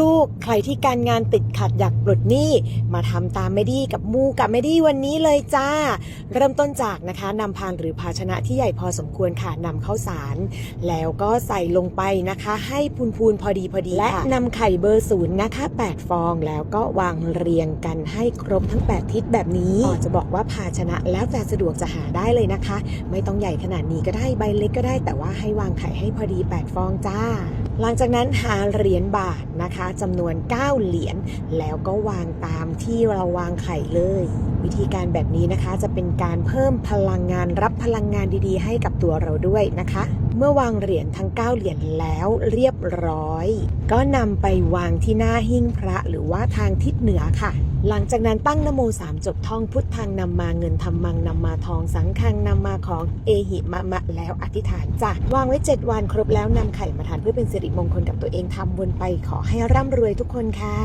ลูกๆ ใครที่การงานติดขัดอยากปลดหนี้ มาทำตามแม่ดี้กับมูกับแม่ดี้วันนี้เลยจ้า เริ่มต้นจากนะคะนำพานหรือภาชนะที่ใหญ่พอสมควรค่ะนำเข้าสาร แล้วก็ใส่ลงไปนะคะ ให้พูนๆพอดีพอดีและนำไข่เบอร์ศูนย์นะคะ 8 ฟองแล้วก็วางเรียงกันให้ครบทั้ง 8 ทิศแบบนี้อ๋อจะบอกว่าภาชนะแล้วแต่สะดวกจะหาได้เลยนะคะ ไม่ต้องใหญ่ขนาดนี้ก็ได้ใบเล็กก็ได้ แต่ว่าให้วางไข่ให้พอดี 8 ฟองจ้า หลังจากนั้นหาเหรียญบาทนะคะจำนวน 9 เหรียญแล้วก็วางตามที่เราวางไข่เลย วิธีการแบบนี้นะคะจะเป็นการเพิ่มพลังงานรับพลังงานดีๆ ให้กับตัวเราด้วยนะคะ เมื่อวางเหรียญทั้ง 9 เหรียญแล้วเรียบร้อย ก็นำไปวางที่หน้าหิ้งพระหรือว่าทางทิศเหนือค่ะ หลังจากนั้นตั้งนโมสามจบท่องพุทธังนำมาเงินธรรมังนำมาทองสังฆังนำมาของเอหิมะมะแล้วอธิษฐานจ้ะวางไว้ 7 วันครบแล้วนำไข่มาทานเพื่อเป็นสิริมงคลกับตัวเองทำวนไปขอให้ร่ำรวยทุกคนค่ะ